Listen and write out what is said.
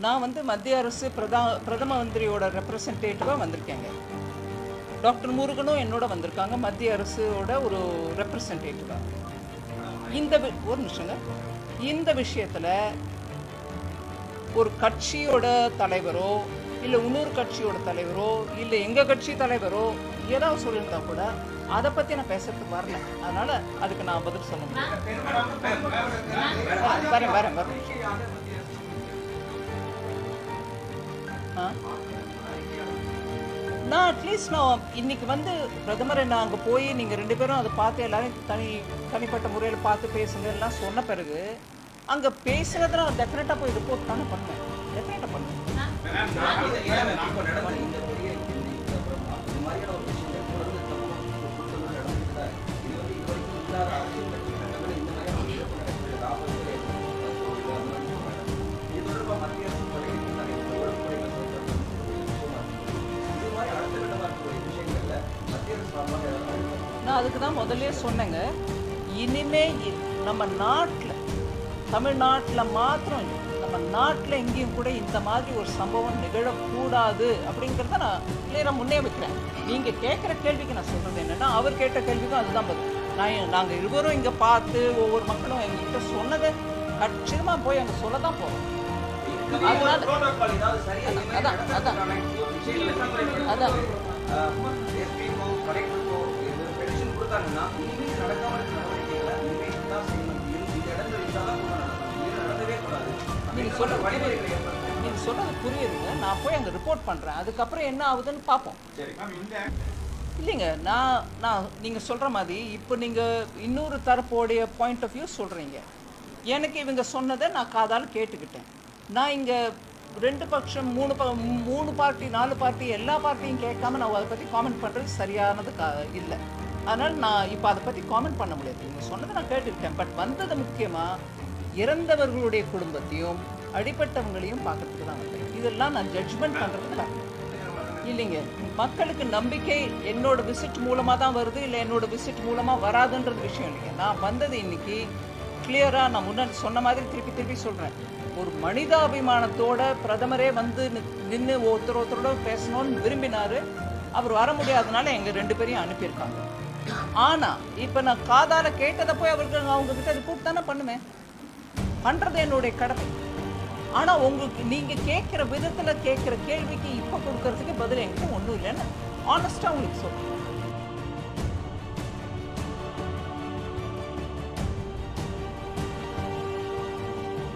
நான் வந்து மத்திய அரசு பிரதா பிரதம மந்திரியோட ரெப்ரசன்டேட்டிவாக வந்திருக்கேங்க டாக்டர் முருகனும் என்னோட வந்திருக்காங்க மத்திய அரசோட ஒரு ரெப்ரசன்டேட்டிவாக இந்த ஒரு நிமிஷங்க இந்த விஷயத்தில் ஒரு கட்சியோட தலைவரோ இல்லை இன்னொரு கட்சியோட தலைவரோ இல்லை எங்கள் கட்சி தலைவரோ ஏதாவது சொல்லியிருந்தா கூட அதை பற்றி நான் பேசுறதுக்கு வரல அதனால் அதுக்கு நான் பதில் சொல்ல முடியும் வரேன் வரேன் வரேன் நான் அட்லீஸ்ட் நான் இன்னைக்கு வந்து பிரதமரை நான் அங்கே போய் நீங்கள் ரெண்டு பேரும் அதை பார்த்து எல்லாரும் தனி தனிப்பட்ட முறையில் பார்த்து பேசுங்க எல்லாம் சொன்ன பிறகு அங்கே பேசுகிறத நான் டெஃபினட்டாக போய் ரிப்போர்ட் தானே பண்ணேன் டெஃபினட்டாக பண்ணேன் நான் அதுக்கு தான் முதல்லயே சொன்னேங்க. இனிமே நம்ம நாட்டில் தமிழ்நாட்டில் மாத்திரம் நம்ம நாட்டில் எங்கேயும் கூட இந்த மாதிரி ஒரு சம்பவம் நிகழக்கூடாது அப்படிங்கிறத நான் கிளியராக முன்னே வைக்கிறேன் நீங்கள் கேட்குற கேள்விக்கு நான் சொல்கிறது என்னென்னா அவர் கேட்ட கேள்விக்கும் அதுதான் பதில். நான் நாங்கள் இருவரும் இங்கே பார்த்து ஒவ்வொரு மக்களும் எங்ககிட்ட சொன்னதை கச்சிதமாக போய் அங்கே சொல்ல தான் போகிறோம் அதனால- அதான், அதான், அதான். கொடுத்தாங்கன்னா இனிமேல் நடக்காம இருக்க நடவடிக்கைகளை இனிமேல் தான் செய்யணும். இது இந்த இடத்துல இருந்தால் தான் நடக்கும் இது நடந்தவே கூடாது. நீங்கள் சொல்ற வழிமுறைகளை நீங்கள் புரியுதுங்க. நான் போய் அங்கே ரிப்போர்ட் பண்ணுறேன் அதுக்கப்புறம் என்ன ஆகுதுன்னு பார்ப்போம். சரி. இல்லைங்க. நான் நான் நீங்கள் சொல்கிற மாதிரி இப்போ நீங்கள் இன்னொரு தரப்போடைய பாயிண்ட் ஆஃப் வியூ சொல்கிறீங்க எனக்கு இவங்க சொன்னதை நான் காதால் கேட்டுக்கிட்டேன். நான் இங்கே ரெண்டு பட்சம் மூணு ப மூணு பார்ட்டி நாலு பார்ட்டி எல்லா பார்ட்டியும் கேட்காம நான் அதை பற்றி காமெண்ட் பண்ணுறது சரியானது கா இல்லை. அதனால் நான் இப்போ அதை பற்றி காமெண்ட் பண்ண முடியாது. நீங்கள் சொன்னதை நான் கேட்டுக்கிட்டேன் பட் வந்தது முக்கியமாக இறந்தவர்களுடைய குடும்பத்தையும் அடிப்பட்டவங்களையும் பார்க்கறதுக்கு தான் வந்தேன். இதெல்லாம் நான் ஜட்ஜ்மெண்ட் பண்ணுறதுக்கு தான் இல்லைங்க. மக்களுக்கு நம்பிக்கை என்னோட விசிட் மூலமாக தான் வருது இல்லை என்னோட விசிட் மூலமாக வராதுன்றது விஷயம் இல்லைங்க. நான் வந்தது இன்னைக்கு கிளியராக நான் முன்னாடி சொன்ன மாதிரி திருப்பி திருப்பி சொல்கிறேன் ஒரு மனிதாபிமானத்தோட பிரதமரே வந்து நின்று ஒருத்தர் ஒருத்தரோட பேசணும்னு விரும்பினார். அவர் வர முடியாதனால எங்கள் ரெண்டு பேரையும் அனுப்பியிருக்காங்க. ஆனா இப்ப நான் காதால கேட்டதை போய் அவருக்கு அவங்க கிட்ட ரிப்போர்ட் தானே பண்ணுவேன். பண்றது என்னுடைய கடமை. ஆனா உங்களுக்கு நீங்க கேட்கிற விதத்துல கேட்கிற கேள்விக்கு இப்போ கொடுக்கறதுக்கு பதில் என்கிட்ட ஒன்றும் இல்லைன்னு ஆனஸ்டா உங்களுக்கு சொல்றேன்.